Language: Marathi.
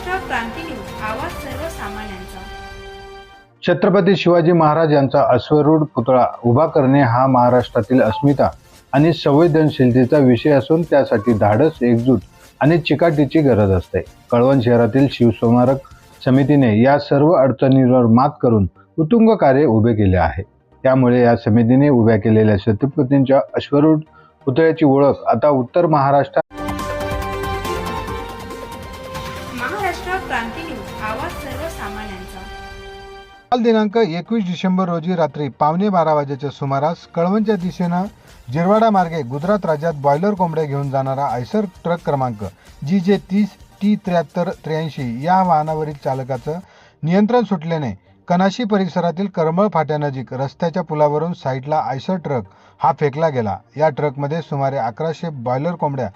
क्रांती न्यूज आवाज सर्वसामान्यांचा. छत्रपती शिवाजी महाराज यांचा अश्वरूढ पुतळा उभा करणे हा महाराष्ट्रातील अस्मिता आणि संवेदनशीलतेचा विषय असून त्यासाठी धाडस एकजूट आणि चिकाटीची गरज असते. कळवण शहरातील शिवस्मारक समितीने या सर्व अडचणींवर मात करून उत्तुंग कार्य उभे केले आहे. त्यामुळे या समितीने उभ्या केलेल्या छत्रपतींच्या अश्वरूढ पुतळ्याची ओळख आता उत्तर महाराष्ट्रात क्रांती न्यूज. आवाज सर्वसामान्यांचा. काल दिनांक एकवीस डिसेंबर रोजी रात्री पावणे बारा वाजेच्या सुमारास कळवणच्या दिशेनं जिरवाडा मार्गे गुजरात राज्यात बॉयलर कोंबड्या घेऊन जाणारा आयसर ट्रक क्रमांक जी जे तीस टी त्र्याहत्तर त्र्याऐंशी या वाहनावरील चालकाचं नियंत्रण सुटल्याने कनाशी परिसरातील करमळ फाट्यानजीक रस्त्याच्या पुलावरून साईडला आयसर ट्रक हा फेकला गेला. या ट्रकमध्ये सुमारे अकराशे बॉयलर कोंबड्या